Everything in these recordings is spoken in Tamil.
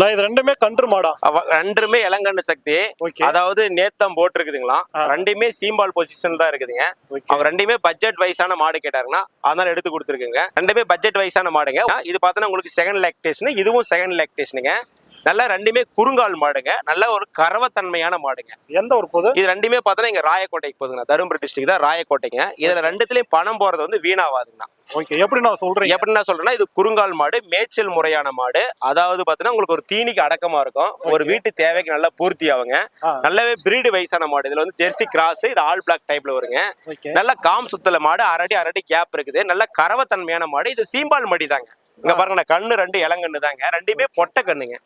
நான் இது ரெண்டுமே கன்று மாடா. ரெண்டுமே இளங்கண்ணு சக்தி. அதாவது நேத்தம் போட்டிருக்குதுங்களா. ரெண்டுமே சீம்பால் பொசிஷன் தான் இருக்குதுங்க. அவங்க ரெண்டுமே பட்ஜெட் வைஸான மாடு கேட்டாருன்னா அதனால எடுத்து கொடுத்துருக்குங்க. ரெண்டுமே பட்ஜெட் வைஸான மாடுங்க. இது பார்த்தோன்னா உங்களுக்கு செகண்ட் லாக்டேஷன் இதுவும் செகண்ட் லாக்டேஷனுங்க நல்லா ரெண்டுமே குறுங்கால் மாடுங்க. நல்ல ஒரு கரவத்தன்மையான மாடுங்க. எந்த ஒரு பொது? இது ரெண்டுமே பார்த்தோன்னா இங்க ராயக்கோட்டைக்கு போகுதுங்க தருமபுரி டிஸ்ட்ரிக்ட் தான் ராயக்கோட்டைங்க. இதுல ரெண்டுத்துலயும் பணம் போறது வந்து வீணாவாதுங்கண்ணா ஓகே எப்படி நான் சொல்றேன் எப்படி நான் சொல்றேன்னா இது குறுங்கால் மாடு மேய்ச்சல் முறையான மாடு. அதாவது பார்த்தீங்கன்னா உங்களுக்கு ஒரு தீனிக்கு அடக்கமா இருக்கும். ஒரு வீட்டு தேவைக்கு நல்லா பூர்த்தி ஆகுங்க. நல்லாவே பிரீடு வயசான மாடு. இதுல வந்து ஜெர்சி கிராஸ் இது ஆல் பிளாக் டைப்ல வருங்க. நல்ல காம் சுத்தல மாடு அரடி அரடி கேப் இருக்குது. நல்ல கரவத்தன்மையான மாடு. இது சீம்பால் மடி தாங்க இங்க பாருங்க கண்ணு ரெண்டு இளங்கண்ணு தாங்க ரெண்டுமே பொட்டை கண்ணுங்க.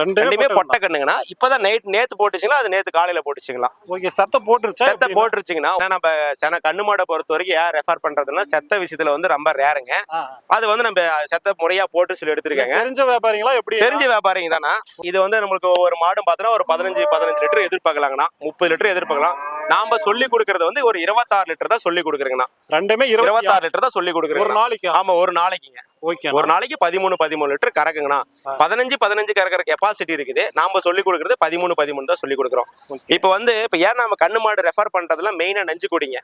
ரெண்டுமே பொட்டை கண்ணுங்கண்ணா. இப்பதான் நைட் நேத்து போட்டுச்சுங்களா? அது நேத்து காலையில போட்டுச்சுங்களா? ஓகே சத்த போட்டுருச்சா செத்த? போட்டுருச்சுங்கன்னா நம்ம சென கண்ணு மாடை பொறுத்த வரைக்கும் ஏன் ரெஃபர் பண்றதுன்னா செத்த விஷயத்துல வந்து ரொம்ப ரேருங்க. அது வந்து நம்ம செத்த முறையா போட்டு சொல்லி எடுத்திருக்காங்க. தெரிஞ்ச வியாபாரிங்களா எப்படி? தெரிஞ்ச வியாபாரிங்க தானா இது வந்து நம்மளுக்கு ஒவ்வொரு மாடும் பார்த்தோன்னா ஒரு பதினஞ்சு பதினஞ்சு லிட்டர் எதிர்பார்க்கலாங்கண்ணா. முப்பது லிட்டர் எதிர்பார்க்கலாம். நாம சொல்லி கொடுக்கறது வந்து ஒரு இருபத்தாறு லிட்டர் தான் சொல்லி கொடுக்குறேங்கண்ணா. ரெண்டுமே இருபத்தி இருபத்தாறு லிட்டர் தான் சொல்லி ஒரு கொடுக்குறேங்க நாளைக்கு? ஆமா ஒரு நாளைக்குங்க. ஒரு நாளைக்கு பதிமூணு பதிமூணு லிட்டர் கறக்குங்கண்ணா. பதினஞ்சு பதினஞ்சு கறக்கிற கெப்பாசிட்டி இருக்குது. நாம சொல்லி கொடுக்கறது பதிமூணு பதிமூணு தான் சொல்லி கொடுக்குறோம். இப்போ வந்து இப்போ ஏன் நம்ம கண்ணு மாடு ரெஃபர் பண்றதுல மெயினா நெஞ்சு கொடிங்க.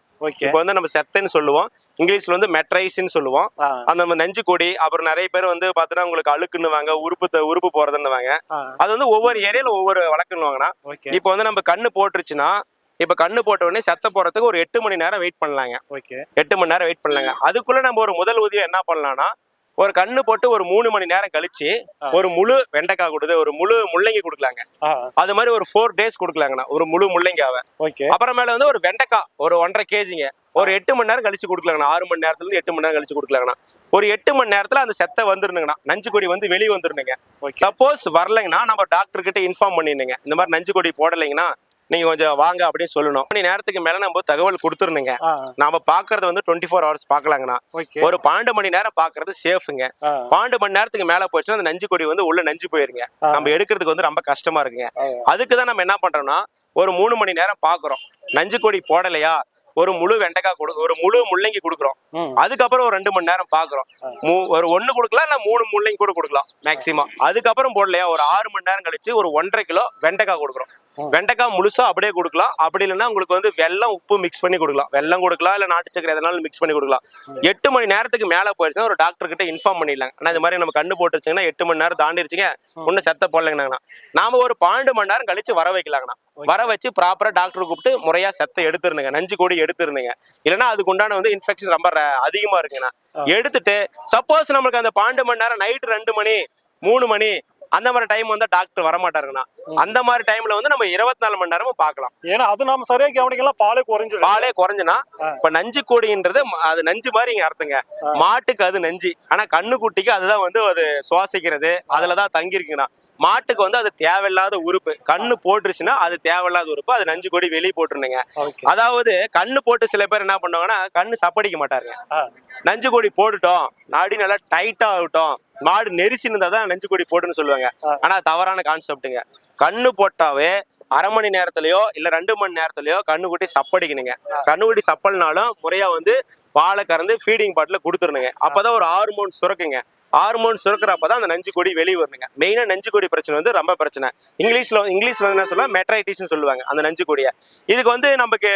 இப்போ வந்து நம்ம செத்தன்னு சொல்லுவோம். இங்கிலீஷ்ல வந்து மெட்ரைஸ்ன்னு சொல்லுவோம். அந்த நெஞ்சு கொடி அப்புறம் நிறைய பேர் வந்து பார்த்தீங்கன்னா உங்களுக்கு அழுக்குன்னுவாங்க உறுப்பு உறுப்பு போறதுன்னுவாங்க. அது வந்து ஒவ்வொரு ஏரியால ஒவ்வொரு வழக்குன்னுவாங்கண்ணா. ஓகே. இப்போ வந்து நம்ம கண்ணு போட்டுருச்சுன்னா இப்போ கண்ணு போட்ட உடனே செத்த போறதுக்கு ஒரு எட்டு மணி நேரம் வெயிட் பண்ணலாங்க. எட்டு மணி நேரம் வெயிட் பண்ணலாங்க. அதுக்குள்ள நம்ம ஒரு முதல் உதவியம் என்ன பண்ணலாம்னா ஒரு கண்ணு போட்டு ஒரு மூணு மணி நேரம் கழிச்சு ஒரு முழு வெண்டைக்காய் கொடுத்து ஒரு முழு முள்ளங்கி கொடுக்கலாங்க. அது மாதிரி ஒரு ஃபோர் டேஸ் கொடுக்கலாங்கண்ணா ஒரு முழு முள்ளங்கியாவை. ஓகே. அப்புறமேல வந்து ஒரு வெண்டைக்காய் ஒரு ஒன்றரை கேஜிங்க. ஒரு எட்டு மணி நேரம் கழிச்சு கொடுக்கலாங்கண்ணா ஆறு மணி நேரத்துல இருந்து எட்டு மணி நேரம் கழிச்சு கொடுக்கலாங்கண்ணா. ஒரு எட்டு மணி நேரத்துல அந்த செத்தை வந்துருந்துங்கண்ணா நஞ்சு கொடி வந்து வெளியே வந்துருந்துங்க சப்போஸ் வரலைங்கன்னா நம்ம டாக்டர் கிட்ட இன்ஃபார்ம் பண்ணிருந்தீங்க இந்த மாதிரி நஞ்சு கொடி போடலைங்கன்னா நீங்க கொஞ்சம் வாங்க அப்படின்னு சொல்லணும். மணி நேரத்துக்கு மேல நம்ம தகவல் கொடுத்துருணுங்க நாம பாக்குறது வந்து டுவெண்ட்டி ஃபோர் ஹவர்ஸ் பாக்கலாங்கண்ணா ஒரு பன்னெண்டு மணி நேரம் பாக்குறது சேஃபுங்க பன்னெண்டு மணி நேரத்துக்கு மேல போச்சுன்னா அந்த நஞ்சு கொடி வந்து உள்ள நஞ்சு போயிருங்க. நம்ம எடுக்கிறதுக்கு வந்து ரொம்ப கஷ்டமா இருக்குங்க. அதுக்கு தான் நம்ம என்ன பண்றோம்னா ஒரு மூணு மணி நேரம் பாக்குறோம். நஞ்சு கொடி போடலையா? ஒரு முழு வெண்டைக்காய் கொடு ஒரு முழு முள்ளங்கி கொடுக்குறோம். அதுக்கப்புறம் ஒரு ரெண்டு மணி நேரம் பாக்குறோம் ஒரு ஒண்ணு கொடுக்கலாம் இல்ல மூணு முள்ளங்கி கூட கொடுக்கலாம் மேக்சிமம் அதுக்கப்புறம் போடலையா ஒரு ஆறு மணி நேரம் கழிச்சு ஒரு ஒன்றரை கிலோ வெண்டைக்காய் கொடுக்குறோம். வெண்டைக்காய் முழுசா அப்படியே கொடுக்கலாம். அப்படி இல்லைன்னா உங்களுக்கு வந்து வெல்லம் உப்பு மிக்ஸ் பண்ணி கொடுக்கலாம். வெல்லம் கொடுக்கலாம் இல்ல நாட்டு சக்கரை எதனாலும் மிக்ஸ் பண்ணி கொடுக்கலாம். எட்டு மணி நேரத்துக்கு மேல போயிடுச்சுன்னா ஒரு டாக்டர் கிட்ட இன்ஃபார்ம் பண்ணிடலாம் ஆனா இது மாதிரி நம்ம கண்ணு போட்டுருச்சுங்கன்னா எட்டு மணி நேரம் தாண்டிருச்சுங்க. ஒன்னும் செத்த போடலைங்கண்ணா நாம ஒரு பன்னெண்டு மணி நேரம் கழிச்சு வர வைக்கலாங்கண்ணா. வர வச்சு ப்ராப்பரா டாக்டர் கூப்பிட்டு முறையா செத்த எடுத்துருங்க நஞ்சு கோடி எடுத்துருங்க இல்லைன்னா அதுக்கு உண்டான வந்து இன்ஃபெக்ஷன் ரொம்ப அதிகமா இருக்குண்ணா எடுத்துட்டு சப்போஸ் நம்மளுக்கு அந்த பன்னெண்டு மணி நேரம் நைட் ரெண்டு மணி மூணு மணி அந்த மாதிரி டைம் வந்து டாக்டர் வர மாட்டாருங்கண்ணா அந்த மாதிரி டைம்ல வந்து நம்ம இருபத்தி நாலு மணி நேரமும் பார்க்கலாம். ஏன்னா அது நாம சரியா கவனிக்கலாம் பாலே குறைஞ்சிடும் பாலே குறைஞ்சுனா. இப்ப நஞ்சு கோடின்றது அது நஞ்சு மாதிரி இங்க அர்த்தங்க. மாட்டுக்கு அது நஞ்சு. ஆனா கண்ணுக்குட்டிக்கு அதுதான் வந்து அது சுவாசிக்கிறது. அதுலதான் தங்கிருக்குங்கண்ணா மாட்டுக்கு வந்து அது தேவையில்லாத உறுப்பு. கண்ணு போட்டுருச்சுன்னா அது தேவையில்லாத உறுப்பு. அது நஞ்சு கொடி வெளியே போட்டுருணுங்க. ஓகே. அதாவது கண்ணு போட்டு சில பேர் என்ன பண்ணுவாங்கன்னா கண்ணு சப்படிக்க மாட்டாருங்க. நஞ்சு கொடி போட்டுட்டோம். நாடி நல்லா டைட்டா ஆகட்டும். மாடு நெரிசி இருந்தா தான் நஞ்சு கொடி போட்டுன்னு சொல்லுவாங்க. ஆனா தவறான கான்செப்ட்டுங்க கண்ணு போட்டாவே அரை மணி நேரத்துலயோ இல்ல ரெண்டு மணி நேரத்துலயோ கண்ணுக்குட்டி சப்படிக்கணுங்க. கண்ணுக்குட்டி சப்பல்னாலும் முறையா வந்து பாலை கறந்து ஃபீடிங் பாட்டில் கொடுத்துருணுங்க அப்பதான் ஒரு ஹார்மோன் சுரக்குங்க. ஹார்மோன் சுரக்கிறப்பதான் அந்த நஞ்சு கொடி வெளியே வரணுங்க மெயினா நஞ்சு கொடி பிரச்சனை வந்து ரொம்ப பிரச்சனை. இங்கிலீஷ்ல இங்கிலீஷ்ல வந்து என்ன சொல்லுவாங்க? மெட்ரைட்டிஸ்னு சொல்லுவாங்க அந்த நஞ்சு கொடியை. இதுக்கு வந்து நமக்கு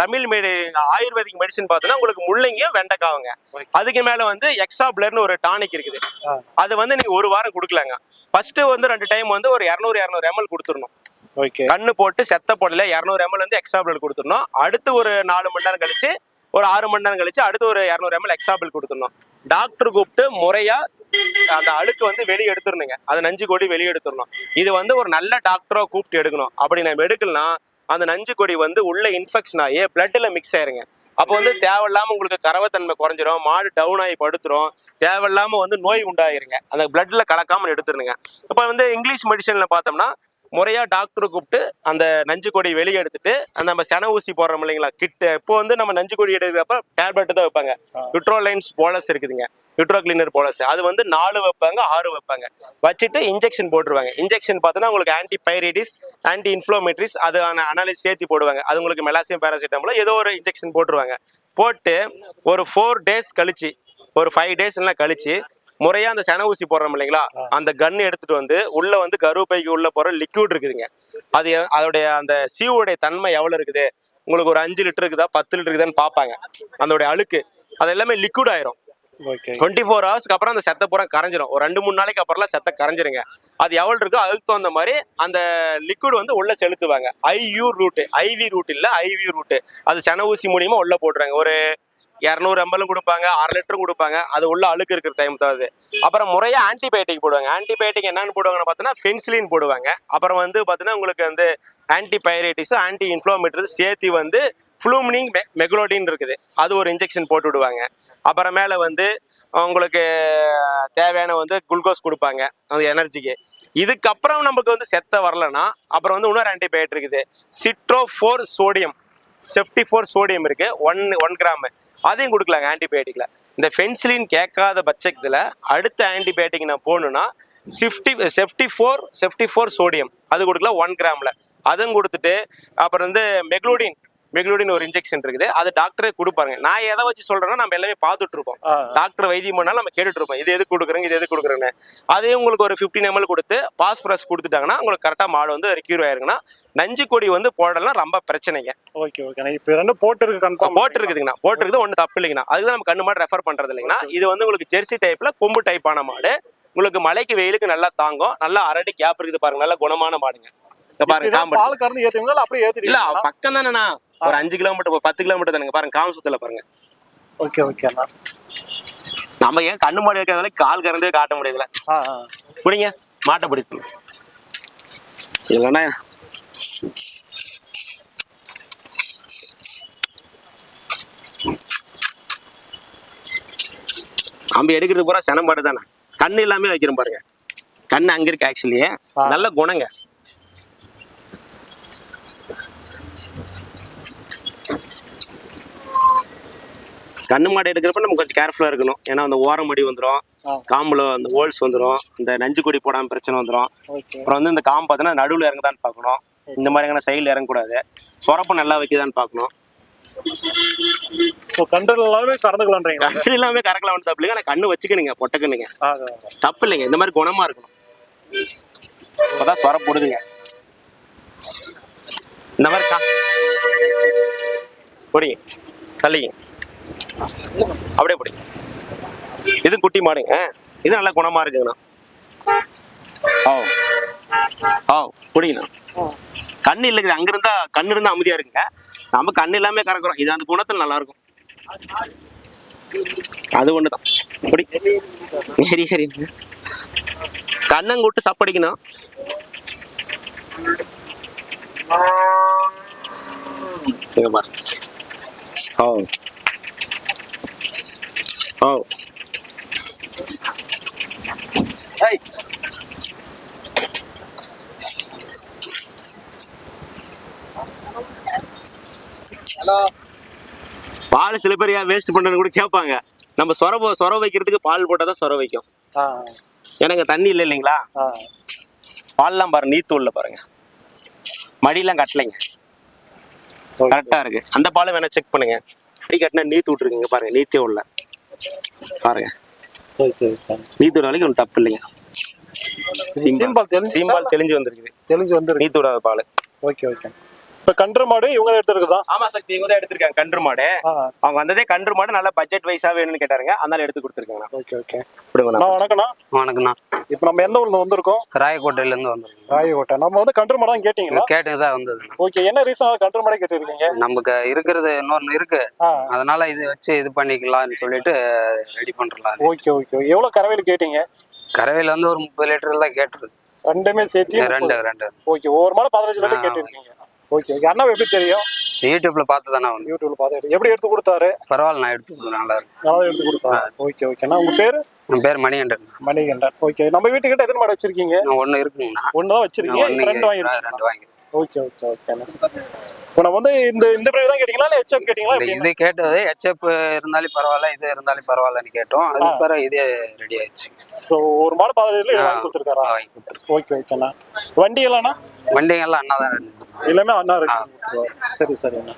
தமிழ் மெடி ஆயுர்வேதிக் மெடிசன் பார்த்தோன்னா உங்களுக்கு முள்ளங்கியும் வெண்டைக்காவுங்க. அதுக்கு மேல வந்து எக்ஸாப்ளர்னு ஒரு டானிக் இருக்குது. அது வந்து நீங்க ஒரு வாரம் கொடுக்கலாங்க. ஃபர்ஸ்ட் வந்து ரெண்டு டைம் வந்து ஒரு இரநூறு இரநூறு எம்எல் கொடுத்துடணும். ஓகே கண்ணு போட்டு செத்த போடல இரநூறு எம்எல் வந்து எக்ஸாபிள் கொடுத்துடணும். அடுத்து ஒரு நாலு மணி நேரம் கழிச்சு ஒரு ஆறு மணி நேரம் கழிச்சு அடுத்து ஒரு இரநூறு எம்எல் எக்ஸாபிள் கொடுத்துடணும். டாக்டர் கூப்பிட்டு முறையா அந்த அழுக்கு வந்து வெளியே எடுத்துடணுங்க. அது நஞ்சு கொடி வெளியே எடுத்துடணும். இது வந்து ஒரு நல்ல டாக்டரா கூப்பிட்டு எடுக்கணும். அப்படி நம்ம எடுக்கலாம் அந்த நஞ்சு கொடி வந்து உள்ள இன்ஃபெக்ஷன் ஆகி பிளட்ல மிக்ஸ் ஆயிருங்க. அப்போ வந்து தேவையில்லாம உங்களுக்கு கரவத்தன்மை குறைஞ்சிரும் மாடு டவுன் ஆகி படுத்துரும். தேவையில்லாம வந்து நோய் உண்டாயிருங்க. அந்த பிளட்ல கலக்காம எடுத்துருங்க இப்போ வந்து இங்கிலீஷ் மெடிசன்ல பார்த்தோம்னா முறையா டாக்டர் கூப்பிட்டு அந்த நஞ்சு கொடி வெளியே எடுத்துட்டு அந்த நம்ம சென ஊசி போடுறோம் இல்லைங்களா கிட்ட. இப்போ வந்து நம்ம நஞ்சு கொடி எடுக்கிறப்ப டேப்லெட் தான் வைப்பாங்க. யுட்ரோலைன்ஸ் போலஸ் இருக்குதுங்க. யுட்ரோ கிளீனர் போலஸ் அது வந்து நாலு வைப்பாங்க ஆறு வைப்பாங்க. வச்சுட்டு இன்ஜெக்ஷன் போட்டுருவாங்க. இன்ஜெக்ஷன் பார்த்தோன்னா உங்களுக்கு ஆன்டி பைரைடிஸ் ஆன்டி இன்ஃப்ளோமேட்ரிஸ் அது அனாலிஸ் சேர்த்து போடுவாங்க. அது உங்களுக்கு மெலாசியம் பேராசிட்டமோல ஏதோ ஒரு இன்ஜெக்ஷன் போட்டுருவாங்க. போட்டு ஒரு ஃபோர் டேஸ் கழிச்சு ஒரு ஃபைவ் டேஸ் எல்லாம் கழிச்சு முறையா அந்த சென ஊசி போடுறோம் இல்லைங்களா? அந்த கன் எடுத்துட்டு வந்து உள்ள வந்து கருப்பைக்கு உள்ள போற லிக்விட் இருக்குதுங்க. அது அதோடைய அந்த சீவோடைய தன்மை எவ்வளவு இருக்குது? உங்களுக்கு ஒரு அஞ்சு லிட்டர் இருக்குதா? பத்து லிட்டர் இருக்குதான்னு பார்ப்பாங்க. அதோடைய அழுக்கு அது எல்லாமே லிக்விட் ஆயிரும். டுவெண்ட்டி ஃபோர் ஹவர்ஸ்க்கு அப்புறம் அந்த செத்த பூரா கரைஞ்சிரும். ஒரு ரெண்டு மூணு நாளைக்கு அப்புறம்லாம் செத்த கரைஞ்சிருங்க. அது எவ்வளவு இருக்கோ அதுக்கு தகுந்த மாதிரி அந்த லிக்விட் வந்து உள்ள செலுத்துவாங்க. ஐயூ ரூட் ஐவி ரூட் இல்ல ஐவி ரூட்டு அது சென ஊசி மூலியமா உள்ள போடுறாங்க ஒரு இரநூறு எம்எல்லும் கொடுப்பாங்க அரை லிட்டரும் கொடுப்பாங்க. அது உள்ள அழுக்கு இருக்கிற டைம் தகுது அப்புறம் முறையாக ஆன்டிபயோட்டிக் போடுவாங்க. ஆன்டிபயோட்டிக் என்னன்னு போடுவாங்கன்னு பார்த்தீங்கன்னா ஃபென்சிலின் போடுவாங்க. அப்புறம் வந்து பார்த்தீங்கன்னா உங்களுக்கு வந்து ஆன்டிபைரேட்டிஸ் ஆன்டி இன்ஃப்ளோமேட்டரிஸ் சேர்த்து வந்து ஃப்ளூமினிங் மெகுலோடின் இருக்குது. அது ஒரு இன்ஜெக்ஷன் போட்டு விடுவாங்க. அப்புறமேல வந்து உங்களுக்கு தேவையான வந்து குளுக்கோஸ் கொடுப்பாங்க. அந்த எனர்ஜிக்கு இதுக்கப்புறம் நமக்கு வந்து செத்த வரலன்னா அப்புறம் வந்து இன்னொரு ஆன்டிபயோட்டிக் இருக்குது. சிட்ரோ ஃபோர் சோடியம் செஃப்டி ஃபோர் சோடியம் இருக்குது ஒன் ஒன் கிராம் அதையும் கொடுக்கலாங்க ஆன்டிபயோட்டிக்ல இந்த ஃபென்சிலின் கேட்காத பட்சத்தில் அடுத்த ஆன்டிபயோட்டிக் நான் போகணுன்னா சிஃப்டி ceftiofur ceftiofur sodium அது கொடுக்கலாம் ஒன் கிராமில் அதுவும் கொடுத்துட்டு அப்புறம் வந்து மெக்லோடின் மெக்லோடின் ஒரு இன்ஜெக்ஷன் இருக்குது. அது டாக்டரே கொடுப்பாருங்க. நான் எதை வச்சு சொல்றேன்னா நம்ம எல்லாமே பார்த்துட்டு இருக்கோம் ஆ. டாக்டர் வைத்தியம் பண்ணாலும் நம்ம கேட்டுட்டு இருப்போம். இது எது கொடுக்குறேங்க இது எது கொடுக்குறேன்னு அதே உங்களுக்கு ஒரு ஃபிஃப்டின் எம்எல் கொடுத்து பாஸ்பரஸ் கொடுத்துட்டாங்கன்னா உங்களுக்கு கரெக்டாக மாடு வந்து ரெக்யூர் ஆயிருங்கன்னா நஞ்சு கொடி வந்து போடலாம் ரொம்ப பிரச்சனைங்க. ஓகே ஓகே இப்போ ரெண்டு போட்டு இருக்கு கன்ஃபார்ம் போட்டு இருக்குதுங்கண்ணா போட்டு இருக்குது ஒன்றும் தப்பு இல்லைங்கண்ணா. அதுக்கு நம்ம கண்ணு மாடு ரெஃபர் பண்றது இல்லைங்கண்ணா. இது வந்து உங்களுக்கு ஜெர்சி டைப்ல கொம்பு டைப்பான மாடு. உங்களுக்கு மழைக்கு வெயிலுக்கு நல்லா தாங்கும். நல்லா அரடி கேப் இருக்குது பாருங்க. நல்ல குணமான மாடுங்க. பாருங்க பால் கறந்து ஏத்துவீங்களா? இல்ல அப்படியே இல்ல ஏத்துறீங்களா பக்கம் தானேண்ணா ஒரு அஞ்சு கிலோமீட்டர் பத்து கிலோமீட்டர் தானுங்க. பாருங்க காமசுத்துல பாருங்க. ஓகே ஓகே அண்ணா. நம்ம ஏன் கண்ணு மாடு இருக்கிறதால கால் கறந்தே காட்ட ஆ பிடிங்க மாட்டை பிடிக்கணும் இல்லைன்னா நம்ம எடுக்கிறது பூரா செனம்பாடு தானே கண்ணு எல்லாமே வைக்கிறோம் பாருங்க. கண்ணு அங்க இருக்கு ஆக்சுவலி நல்ல குணங்க. கண்ணு மாடு எடுக்கிறப்ப நம்ம கொஞ்சம் கேர்ஃபுல்லா இருக்கணும். ஏன்னா அந்த ஓரம் வந்துடும். காம்புல அந்த ஹோல்ஸ் வந்துடும் இந்த நஞ்சு கொடி போடாம பிரச்சனை வந்துடும் அப்புறம் வந்து இந்த காம்பு பார்த்தீங்கன்னா நடுவில் இறங்குதான்னு பார்க்கணும். இந்த மாதிரியான சைடில் இறங்கக்கூடாது. சொரப்பு நல்லா வைக்குதான்னு பார்க்கணும். கண்ட்ரோல் எல்லாமே கறந்துக்கலான்றீங்களா கண்ணு எல்லாமே கறக்கலாம் வந்து தப்பு இல்லைங்க ஆனால் கண்ணு வச்சுக்கணுங்க ஆ. தப்பு இல்லைங்க இந்த மாதிரி குணமா இருக்கணும். அப்பதான் சொர போடுதுங்க. இந்த மாதிரி கா பொடிங்க. தள்ளிங்க. அப்படியே பிடிக்கும் இது குட்டி மாடுங்க. இது நல்ல குணமா இருக்குங்கண்ணா ஓ ஓ பிடிங்கண்ணா கண்ணு இல்லைங்க அங்க இருந்தா கண்ணு இருந்தா அமைதியா இருக்குங்க நம்ம கண்ணு எல்லாமே கறக்குறோம். இது அந்த குணத்துல நல்லா இருக்கும் அது ஒண்ணுதான். பிடி. ஏறி ஏறி கண்ணங்கூட்டு சப்படிக்கணும் இங்க பாரு. ஓ ஓ ஏய் பால் சில பேர் ஏன் வேஸ்ட் பண்றேன்னு கூட கேட்பாங்க. நம்ம சொர சொர வைக்கிறதுக்கு பால் போட்டால் தான் சொர வைக்கும். எனக்கு தண்ணி இல்லை இல்லைங்களா? பால்லாம் பாருங்க நீத்து உள்ள பாருங்க. மடியெல்லாம் கட்டலைங்க. ஓகே. கரெக்டா இருக்கு. அந்த பாலை வேணா செக் பண்ணுங்க. மடி கட்டினா நீத்து விட்டுருக்குங்க பாருங்க நீத்தே உள்ள. பாருங்க. சரி சரி சரி. நீத்து விட வரைக்கும் ஒன்றும் தப்பு இல்லைங்க. சீம்பால் தெளிஞ்சு சீம்பால் தெளிஞ்சு வந்திருக்குது. தெளிஞ்சு வந்துருக்கு. நீத்து விடாத பால். Okay okay. இப்போ கன்று மாடு இவங்க எடுத்துருக்குதா ஆமா சக்தி இவங்க தான் எடுத்திருக்காங்க கன்று மாடு. அவங்க வந்ததே கன்று மாடு நல்ல பட்ஜெட் வைஸா வேணும்னு கேட்டாருங்க. அதனால எடுத்து கொடுத்துருக்காங்க ஓகே ஓகே. கொடுங்க அண்ணா வணக்கண்ணா வணக்கண்ணா இப்போ நம்ம எந்த ஊர்ல வந்திருக்கோம்? ராயக்கோட்டையிலேருந்து வந்திருக்கோம். ராயகோட்டை நம்ம வந்து கன்று மாடு தான் கேட்டிங்களா? கேட்டுக்கு தான் வந்ததுண்ணா. ஓகே என்ன ரீசன் கன்று மாடே கேட்டிருக்கீங்க? நமக்கு இருக்கிறது இன்னொன்று இருக்கு. அதனால இது வச்சு இது பண்ணிக்கலாம்னு சொல்லிட்டு ரெடி பண்ணுறலாம் ஓகே ஓகே எவ்வளோ கறவையில் கேட்டீங்க? கறவையில் வந்து ஒரு முப்பது லிட்டர் தான் கேட்டுருது ரெண்டுமே சேர்த்து ரெண்டு ரெண்டு. ஓகே ஒவ்வொரு மாடு பதினஞ்சு லிட்டர். கேட்டிருக்கீங்க. ஓகே ஓகே அண்ணா எப்படி தெரியும்? யூடியூப்ல பார்த்து தானே வந்து யூடியூப்ல பார்த்து எப்படி எடுத்து கொடுத்தாரு? பரவாயில்ல நான் எடுத்து கொடுத்தேன். நல்லா இருக்கு. நல்லா எடுத்து கொடுத்தாரு. ஓகே ஓகேண்ணா உங்க பேரு? என் பேர் மணிகண்டன். மணிகண்டன். ஓகே நம்ம வீட்டுக்கிட்ட எத்தனை மாடு வச்சிருக்கீங்க? நான் ஒன்று இருக்குங்கண்ணா. ஒன்று தான் வச்சிருக்கீங்க ரெண்டு வாங்கிருக்கீங்க ரெண்டு வாங்கி ஓகே ஓகே ஓகேண்ணா இப்போ நம்ம வந்து இந்த இந்த பிறகு தான் கேட்டீங்களா? இல்லை ஹெச்எப் கேட்டீங்களா? எப்படின்னு? இது கேட்டது ஹெச்எப் இருந்தாலும் பரவாயில்ல இது இருந்தாலும் பரவாயில்லன்னு கேட்டோம். அது பிறகு இதே ரெடி ஆயிடுச்சு. ஸோ ஒரு மாடு வாங்கி கொடுத்துருக்காரா? வாங்கி கொடுத்துருக்கோம். ஓகே ஓகேண்ணா வண்டி எல்லாம்ண்ணா வண்டிங்கெல்லாம் அண்ணா தான் இருந்தது எல்லாமே அண்ணா இருக்கு சரி சரிண்ணா